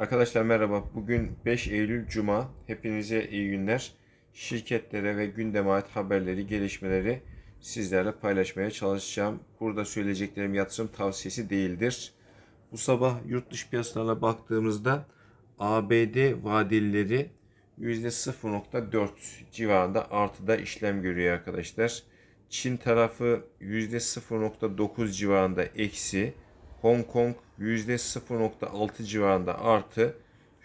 Arkadaşlar merhaba. Bugün 5 Eylül Cuma. Hepinize iyi günler. Şirketlere ve gündeme ait haberleri, gelişmeleri sizlerle paylaşmaya çalışacağım. Burada söyleyeceklerim yatırım tavsiyesi değildir. Bu sabah yurt dışı piyasalarına baktığımızda ABD vadelileri %0.4 civarında artıda işlem görüyor arkadaşlar. Çin tarafı %0.9 civarında eksi. Hong Kong %0.6 civarında artı.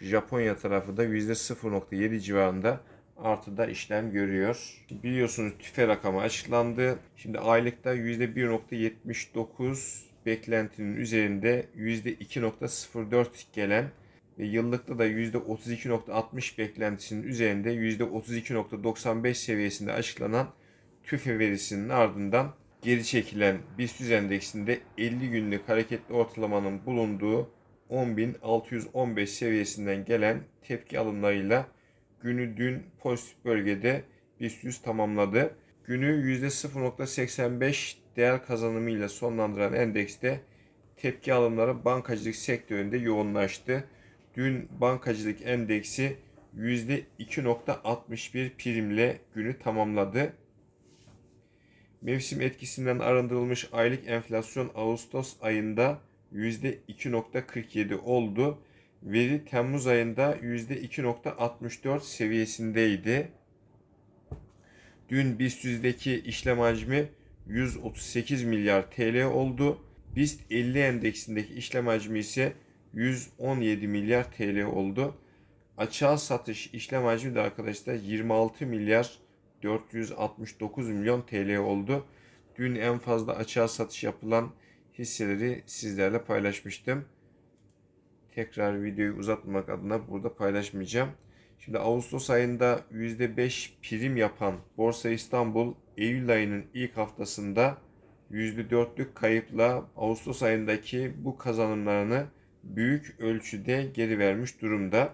Japonya tarafı da %0.7 civarında artıda işlem görüyor. Biliyorsunuz tüfe rakamı açıklandı. Şimdi aylıkta %1.79 beklentinin üzerinde %2.04 gelen ve yıllıkta da %32.60 beklentisinin üzerinde %32.95 seviyesinde açıklanan tüfe verisinin ardından geri çekilen BIST endeksinde 50 günlük hareketli ortalamanın bulunduğu 10.615 seviyesinden gelen tepki alımlarıyla günü dün pozitif bölgede BIST 100 tamamladı. Günü %0.85 değer kazanımıyla sonlandıran endekste tepki alımları bankacılık sektöründe yoğunlaştı. Dün bankacılık endeksi %2.61 primle günü tamamladı. Mevsim etkisinden arındırılmış aylık enflasyon Ağustos ayında %2.47 oldu. Veri Temmuz ayında %2.64 seviyesindeydi. Dün BIST 100'deki işlem hacmi 138 milyar TL oldu. BIST 50 endeksindeki işlem hacmi ise 117 milyar TL oldu. Açığa satış işlem hacmi de arkadaşlar 26 milyar 469 milyon TL oldu. Dün en fazla açığa satış yapılan hisseleri sizlerle paylaşmıştım. Tekrar videoyu uzatmamak adına burada paylaşmayacağım. Şimdi Ağustos ayında %5 prim yapan Borsa İstanbul Eylül ayının ilk haftasında %4'lük kayıpla Ağustos ayındaki bu kazanımlarını büyük ölçüde geri vermiş durumda.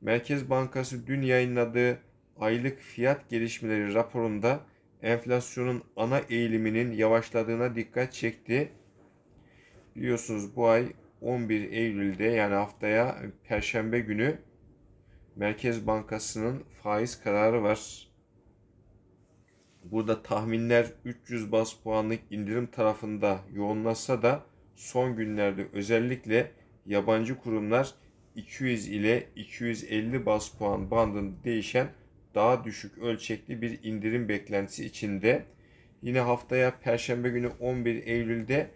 Merkez Bankası dün yayınladığı aylık fiyat gelişmeleri raporunda enflasyonun ana eğiliminin yavaşladığına dikkat çekti. Biliyorsunuz bu ay 11 Eylül'de yani haftaya Perşembe günü Merkez Bankası'nın faiz kararı var. Burada tahminler 300 bas puanlık indirim tarafında yoğunlaşsa da son günlerde özellikle yabancı kurumlar 200 ile 250 bas puan bandında değişen daha düşük ölçekli bir indirim beklentisi içinde. Yine haftaya Perşembe günü 11 Eylül'de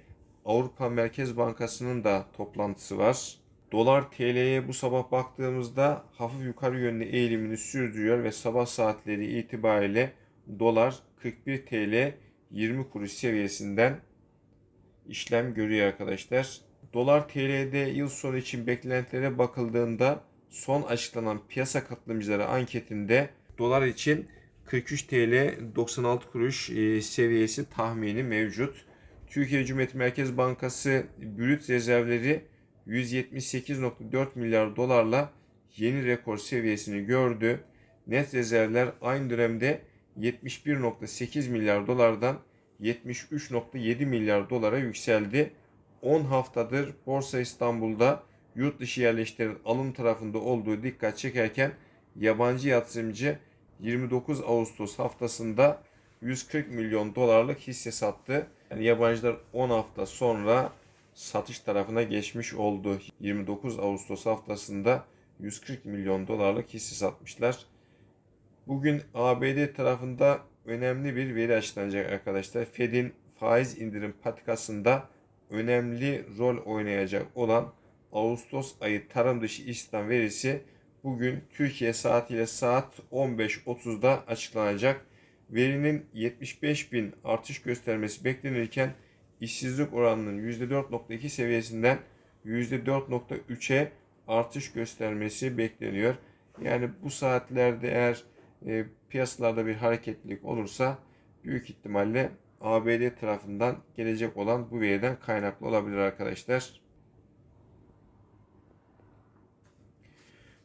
Avrupa Merkez Bankası'nın da toplantısı var. Dolar TL'ye bu sabah baktığımızda hafif yukarı yönlü eğilimini sürdürüyor ve sabah saatleri itibariyle dolar 41 TL 20 kuruş seviyesinden işlem görüyor arkadaşlar. Dolar TL'de yıl sonu için beklentilere bakıldığında son açıklanan piyasa katılımcıları anketinde dolar için 43 TL 96 kuruş e, seviyesi tahmini mevcut. Türkiye Cumhuriyet Merkez Bankası brüt rezervleri 178.4 milyar dolarla yeni rekor seviyesini gördü. Net rezervler aynı dönemde 71.8 milyar dolardan 73.7 milyar dolara yükseldi. 10 haftadır Borsa İstanbul'da yurt dışı yerleştirin alım tarafında olduğu dikkat çekerken yabancı yatırımcı 29 Ağustos haftasında 140 milyon dolarlık hisse sattı. Yani yabancılar 10 hafta sonra satış tarafına geçmiş oldu. 29 Ağustos haftasında 140 milyon dolarlık hisse satmışlar. Bugün ABD tarafında önemli bir veri açıklanacak arkadaşlar. Fed'in faiz indirim patikasında önemli rol oynayacak olan Ağustos ayı tarım dışı istihdam verisi bugün Türkiye saatiyle saat 15.30'da açıklanacak. Verinin 75 bin artış göstermesi beklenirken işsizlik oranının %4.2 seviyesinden %4.3'e artış göstermesi bekleniyor. Yani bu saatlerde eğer e, piyasalarda bir hareketlilik olursa büyük ihtimalle ABD tarafından gelecek olan bu veriden kaynaklı olabilir arkadaşlar.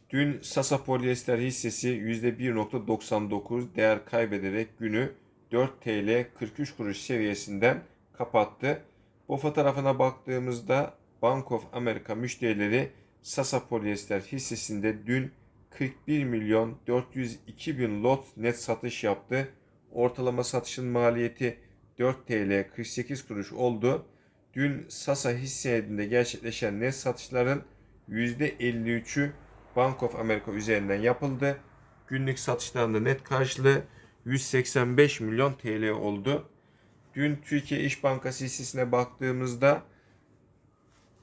Dün Sasa Polyester hissesi %1.99 değer kaybederek günü 4 TL 43 kuruş seviyesinden kapattı. BOFA tarafına baktığımızda Bank of America müşterileri Sasa Polyester hissesinde dün 41 milyon 402 bin lot net satış yaptı. Ortalama satışın maliyeti 4 TL 48 kuruş oldu. Dün Sasa hisse senedinde gerçekleşen net satışların %53'ü Bank of America üzerinden yapıldı. Günlük satışlarında net karşılığı 185 milyon TL oldu. Dün Türkiye İş Bankası hissesine baktığımızda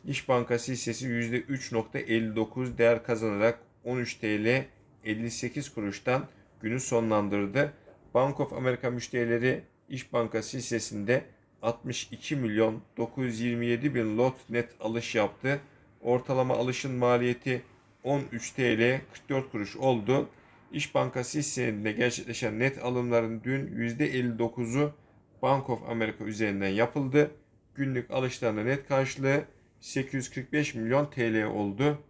İş Bankası hissesi %3.59 değer kazanarak 13 TL 58 kuruştan günü sonlandırdı. Bank of America müşterileri İş Bankası hissesinde 62 milyon 927 bin lot net alış yaptı. Ortalama alışın maliyeti 13 TL 44 kuruş oldu. İş Bankası hisselerinde gerçekleşen net alımların dün %59'u Bank of America üzerinden yapıldı. Günlük alışlarında net karşılığı 845 milyon TL oldu.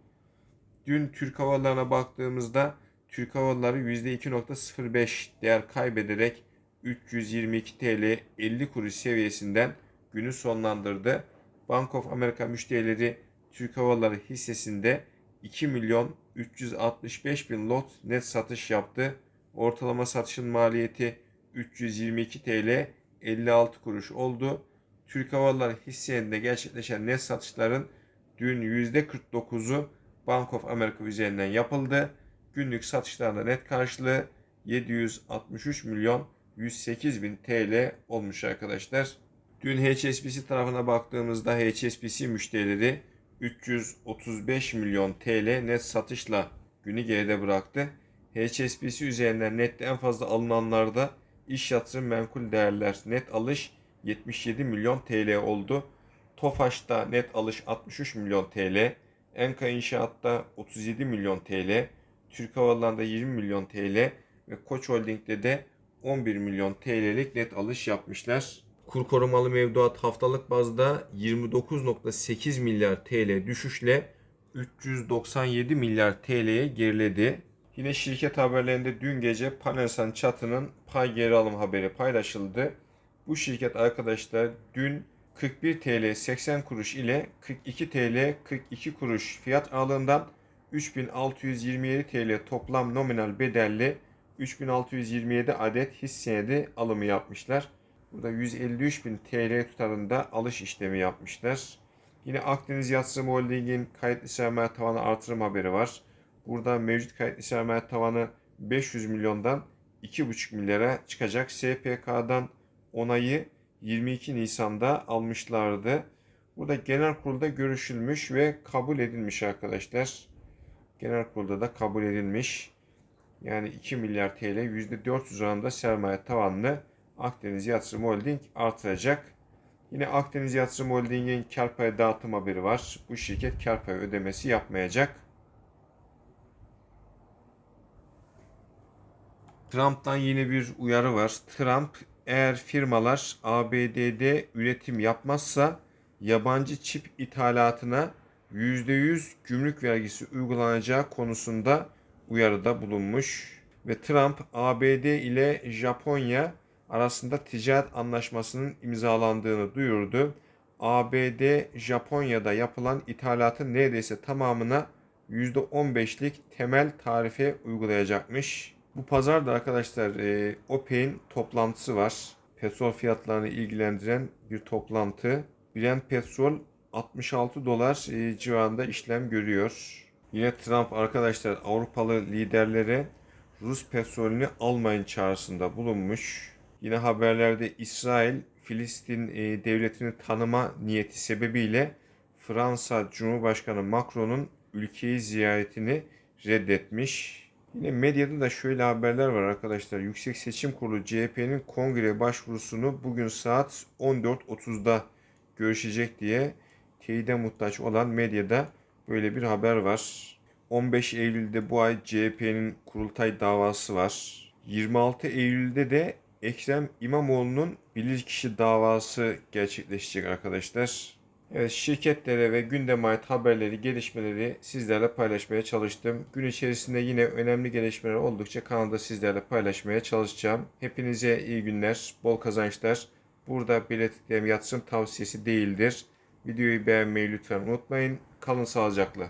Dün Türk Hava baktığımızda Türk Hava Yolları %2.05 değer kaybederek 322 TL 50 kuruş seviyesinden günü sonlandırdı. Bank of America müşterileri Türk Hava Yolları hissesinde 2 milyon 365 bin lot net satış yaptı. Ortalama satışın maliyeti 322 TL 56 kuruş oldu. Türk Hava Yolları hisselerinde gerçekleşen net satışların dün %49'u Bank of America üzerinden yapıldı. Günlük satışlarda net karşılığı 763 milyon 108 bin TL olmuş arkadaşlar. Dün HSBC tarafına baktığımızda HSBC müşterileri 335 milyon TL net satışla günü geride bıraktı. HSBC üzerinden nette en fazla alınanlarda iş yatırım menkul değerler net alış 77 milyon TL oldu. Tofaş'ta net alış 63 milyon TL. Enka İnşaat'ta 37 milyon TL. Türk Hava Yolları'nda 20 milyon TL ve Koç Holding'de de 11 milyon TL'lik net alış yapmışlar. Kur korumalı mevduat haftalık bazda 29.8 milyar TL düşüşle 397 milyar TL'ye geriledi. Yine şirket haberlerinde dün gece Panelsan Çatı'nın pay geri alım haberi paylaşıldı. Bu şirket arkadaşlar dün 41 TL 80 kuruş ile 42 TL 42 kuruş fiyat aralığından 3627 TL toplam nominal bedelli 3627 adet hisse senedi alımı yapmışlar. Burada 153 bin TL tutarında alış işlemi yapmışlar. Yine Akdeniz Yatırım Holding'in kayıtlı sermaye tavanı artırım haberi var. Burada mevcut kayıtlı sermaye tavanı 500 milyondan 2,5 milyara çıkacak. SPK'dan onayı 22 Nisan'da almışlardı. Burada genel kurulda görüşülmüş ve kabul edilmiş arkadaşlar. Genel kurulda da kabul edilmiş. Yani 2 milyar TL %400 oranında sermaye tavanını Akdeniz Yatırım Holding artıracak. Yine Akdeniz Yatırım Holding'in kar payı dağıtım haberi var. Bu şirket kar payı ödemesi yapmayacak. Trump'tan yine bir uyarı var. Trump eğer firmalar ABD'de üretim yapmazsa yabancı çip ithalatına %100 gümrük vergisi uygulanacağı konusunda uyarıda bulunmuş. Ve Trump ABD ile Japonya arasında ticaret anlaşmasının imzalandığını duyurdu. ABD Japonya'da yapılan ithalatın neredeyse tamamına %15'lik temel tarife uygulayacakmış. Bu pazarda arkadaşlar e, OPEC'in toplantısı var. Petrol fiyatlarını ilgilendiren bir toplantı. Brent petrol 66 dolar e, civarında işlem görüyor. Yine Trump arkadaşlar Avrupalı liderlere Rus petrolünü almayın çağrısında bulunmuş. Yine haberlerde İsrail Filistin e, devletini tanıma niyeti sebebiyle Fransa Cumhurbaşkanı Macron'un ülkeyi ziyaretini reddetmiş. Yine medyada da şöyle haberler var arkadaşlar. Yüksek Seçim Kurulu CHP'nin kongre başvurusunu bugün saat 14.30'da görüşecek diye teyide muhtaç olan medyada böyle bir haber var. 15 Eylül'de bu ay CHP'nin kurultay davası var. 26 Eylül'de de Ekrem İmamoğlu'nun bilirkişi davası gerçekleşecek arkadaşlar. Evet şirketlere ve gündeme ait haberleri, gelişmeleri sizlerle paylaşmaya çalıştım. Gün içerisinde yine önemli gelişmeler oldukça kanalda sizlerle paylaşmaya çalışacağım. Hepinize iyi günler, bol kazançlar. Burada belirttiklerim yatırım tavsiyesi değildir. Videoyu beğenmeyi lütfen unutmayın. Kalın sağlıcakla.